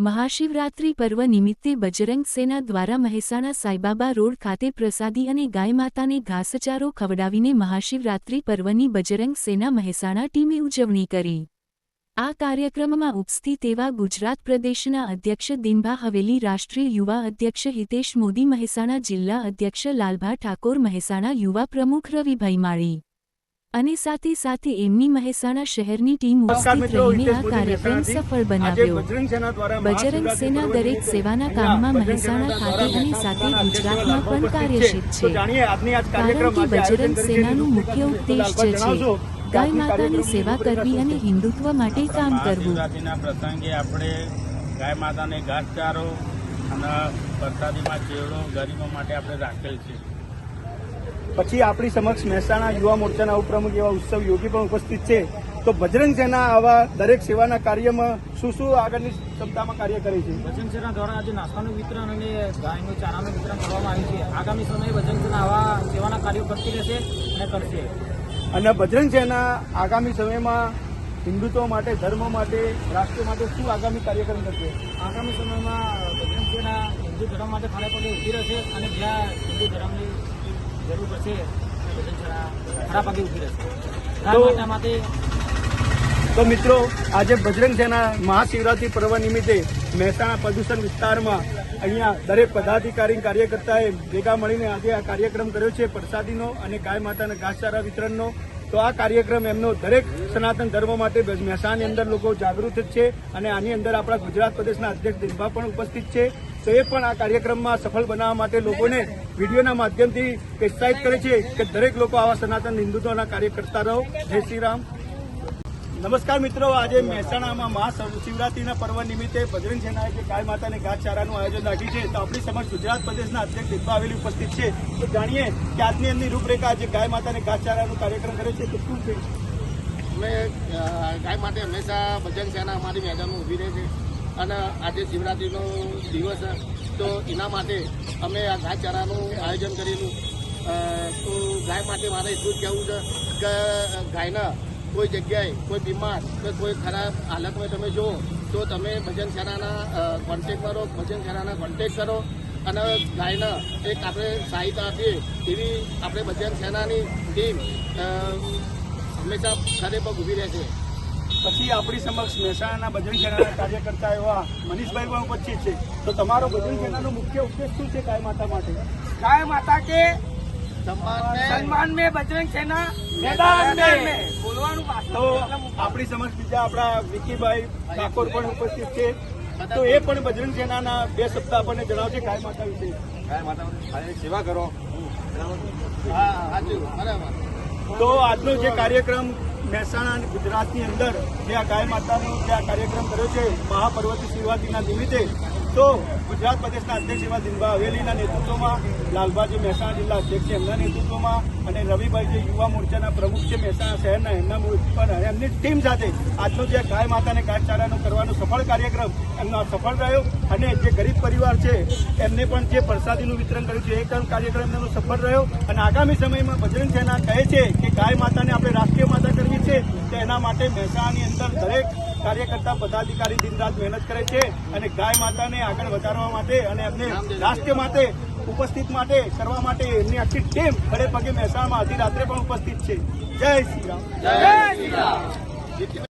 મહાશિવરાત્રી પર્વ નિમિત્તે બજરંગ સેના દ્વારા મહેસાણા સાઈબાબા રોડ ખાતે પ્રસાદી અને ગાય માતાને ઘાસચારો ખવડાવીને મહાશિવરાત્રી પર્વની બજરંગ સેના મહેસાણા ટીમે ઉજવણી કરી. આ કાર્યક્રમમાં ઉપસ્થિત એવા ગુજરાત પ્રદેશના અધ્યક્ષ દિનભા હવેલી, રાષ્ટ્રીય યુવા અધ્યક્ષ હિતેશ મોદી, મહેસાણા જિલ્લા અધ્યક્ષ લાલભા ઠાકોર, મહેસાણા યુવા પ્રમુખ રવિભાઈ માળી. અને સાથે સાથે એમની મહેસાણા શહેરની ટીમ નમસ્કાર ઉપસ્થિત રહીને આ કાર્યક્રમ સફળ બનાવ્યો. બજરંગ સેના બજરંગ સેના દરેક સેવાના કામમાં મહેસાણા ખાતે અને સાથે ગુજરાતમાં પણ કાર્યશીલ છે. તો જાણીએ આજની આજ કારણ કે બજરંગ સેનાનું મુખ્ય ઉદ્દેશ છે ગાય માતાની સેવા કરવી અને હિન્દુત્વ માટે કામ કરવું. પ્રસંગે આપણે ગાય માતાને ઘાસચારો અને વરસાદીમાં ચેવડો ગરીબો માટે આપણે રાખેલ છે. પછી આપણી સમક્ષ મહેસાણા યુવા મોરચાના ઉપપ્રમુખ એવા ઉત્સવ યોગી પણ ઉપસ્થિત છે. તો બજરંગ સેના આવા દરેક સેવાના કાર્યમાં શું શું આગળની ક્ષમતામાં કાર્ય કરે છે? બજરંગ સેના દ્વારા આજે નાસ્તાનું વિતરણ અને ગાયનું ચારાનું વિતરણ કરવામાં આવ્યું છે. આગામી સમયે બજરંગ સેના આવા સેવાના કાર્યો કરતી રહેશે અને કરશે. અને બજરંગ સેના આગામી સમયમાં હિન્દુત્વ માટે ધર્મ માટે રાષ્ટ્ર માટે શું આગામી કાર્યક્રમ કરશે? આગામી સમયમાં બજરંગ સેના હિન્દુ ધર્મ માટે ખડે પગે ઊભી રહેશે અને જ્યાં હિન્દુ ધર્મની જરૂર પડશે પગે રહેશે. માટે તો મિત્રો આજે બજરંગ સેના મહાશિવરાત્રી પર્વ નિમિત્તે મહેસાણા પ્રદૂષણ વિસ્તારમાં અહીંયા દરેક પદાધિકારી કાર્યકર્તાએ ભેગા મળીને આજે આ કાર્યક્રમ કર્યો છે પ્રસાદીનો અને ગાય માતાના ઘાસચારા વિતરણનો. તો આ કાર્યક્રમ એમનો દરેક સનાતન ધર્મ માટે મહેસાણાની અંદર લોકો જાગૃત છે અને આની અંદર આપણા ગુજરાત પ્રદેશના અધ્યક્ષ દિલભા પણ ઉપસ્થિત છે. તો એ પણ આ કાર્યક્રમમાં સફળ બનાવવા માટે લોકોને વિડીયોના માધ્યમથી પ્રોત્સાહિત કરે છે કે દરેક લોકો આવા સનાતન હિન્દુત્વના કાર્ય કરતા રહો. જય શ્રી રામ. નમસ્કાર મિત્રો, આજે મહેસાણામાં મહાશિવરાત્રીના પર્વ નિમિત્તે બજરંગ સેનાએ જે ગાય માતાને ઘાસચારાનું આયોજન રાખ્યું છે, તો આપણી સમક્ષ ગુજરાત પ્રદેશના અધ્યક્ષ દીપા આવેલી ઉપસ્થિત છે. તો જાણીએ કે આજની એમની રૂપરેખા જે ગાય માતાને ઘાસચારાનું કાર્યક્રમ કરે છે, તો શું છે? અમે ગાય માટે હંમેશા ભજન સેના અમારી મેદાનમાં ઊભી રહે છે. અને આજે શિવરાત્રિનો દિવસ. તો એના માટે અમે આ ગાયચારાનું આયોજન કરેલું તો ગાય માટે મારે એટલું જ કહેવું છે કે ગાયના કોઈ જગ્યાએ કોઈ બીમાર કે કોઈ ખરાબ હાલતમાં તમે જુઓ, તો તમે ભજન સેનાના કોન્ટેક કરો, ભજન સેનાના કોન્ટેક કરો અને ગાયના એક આપણે સહાયતા આપીએ એવી આપણે ભજન સેનાની ટીમ હંમેશા પગ ઊભી રહે છે પછી આપણી સમક્ષ મહેસાણાના બજરંગ સેનાના કાર્યકર્તા એવા મનીષભાઈ પણ ઉપસ્થિત છે. તો તમારો બજરંગ સેનાનો મુખ્ય ઉદ્દેશ શું છે કાય માતા માટે? કાય માતા કે સન્માન મેં. બજરંગ સેના મેદાન બોલવાનું તો આપણી સમક્ષ બીજા આપણા વિકીભાઈ ઠાકોર પણ ઉપસ્થિત છે. તો એ પણ બજરંગ સેનાના બે શબ્દ આપણને જણાવશે કાય માતા વિશે. ગાય માતા સેવા કરો. બરાબર. તો આજનો જે કાર્યક્રમ મહેસાણા ગુજરાતની અંદર જે આ ગાય માતાનો જે આ કાર્યક્રમ કર્યો છે, મહાપર્વતી શિવાજીના નિમિત્તે તો ગુજરાત પ્રદેશના અધ્યક્ષ એવા દિનભા હવેલીના નેતૃત્વમાં લાલભાજી મહેસાણા જિલ્લા અધ્યક્ષ છે. એમના નેતૃત્વમાં અને રવિભાઈ જે યુવા મોરચાના પ્રમુખ છે મહેસાણા શહેરના એમના પણ એમની ટીમ સાથે આજનો જે ગાય માતાને ઘાસચારાનો કરવાનો સફળ કાર્યક્રમ એમનો સફળ રહ્યો અને જે ગરીબ પરિવાર છે એમને પણ જે પ્રસાદીનું વિતરણ કર્યું છે એ કાર્યક્રમ એમનો સફળ રહ્યો. અને આગામી સમયમાં બજરંગ સેના કહે છે કે ગાય માતાને આપણે રાષ્ટ્રીય માતા કરવી છે તો એના માટે મહેસાણાની અંદર દરેક કાર્યકર્તા પદાધિકારી દિન રાત મહેનત કરે છે અને ગાય માતાને આગળ વધારવા માટે અને એમને રાષ્ટ્ર માટે ઉપસ્થિત માટે, કરવા માટે એમની આખી ટીમ ખડે પગે મહેસાણામાં અધી રાત્રે પણ ઉપસ્થિત છે. જય શ્રી રામ. જય શ્રી રામ.